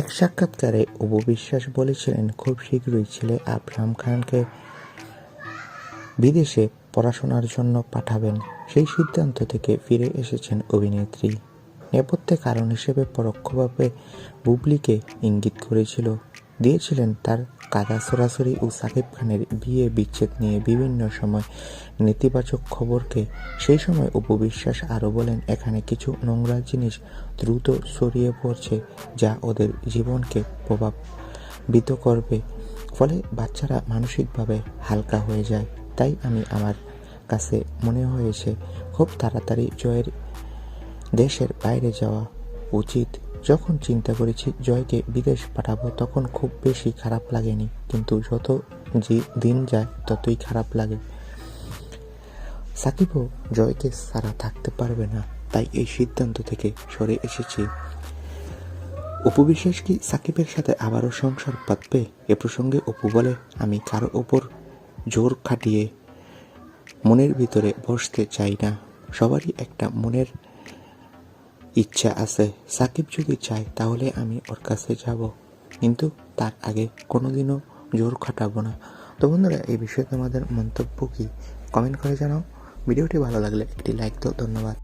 এক সাক্ষাৎকারে অবু বিশ্বাস বলেছিলেন, খুব শীঘ্রই ছেলে আবরাম খানকে বিদেশে পড়াশোনার জন্য পাঠাবেন। সেই সিদ্ধান্ত থেকে ফিরে এসেছেন অভিনেত্রী। নেপথ্যে কারণ হিসেবে পরোক্ষভাবে বুবলিকে ইঙ্গিত করেছিল দিয়েছিলেন তার কাদা সরাসরি ও সাকিব খানের বিয়ে বিচ্ছেদ নিয়ে বিভিন্ন সময় নেতিবাচক খবরকে সেই সময় উপবিশ্বাস আরও বলেন, এখানে কিছু নোংরা জিনিস দ্রুত ছড়িয়ে পড়ছে যা ওদের জীবনকে প্রভাবিত করবে। ফলে বাচ্চারা মানসিকভাবে হালকা হয়ে যায়। তাই আমি আমার কাছে মনে হয়েছে, খুব তাড়াতাড়ি জয়ের দেশের বাইরে যাওয়া উচিত। যখন চিন্তা করেছি জয়কে বিদেশ পাঠাবো, তখন খুব বেশি খারাপ লাগেনি। কিন্তু যত যে- দিন যায়, ততই খারাপ লাগে। সাকিবও জয়কে সারা থাকতে পারবে না, তাই এই সিদ্ধান্ত থেকে সরে এসেছি। অপু বিশ্বাস কি সাকিবের সাথে আবারও সংসার পাতবে এ প্রসঙ্গে অপু বলে, আমি কারও ওপর জোর খাটিয়ে মনের ভিতরে বসতে চাই না। সবারই একটা মনের ইচ্ছা আছে, সাকিব যদি চায় তাহলে আমি ওর কাছে যাব। কিন্তু তার আগে কোনোদিনও জোর খাটাবো না। তো বন্ধুরা, এই বিষয়ে তোমাদের মন্তব্য কি? কমেন্ট করে জানাও। ভিডিওটি ভালো লাগলে একটি লাইক তো ধন্যবাদ।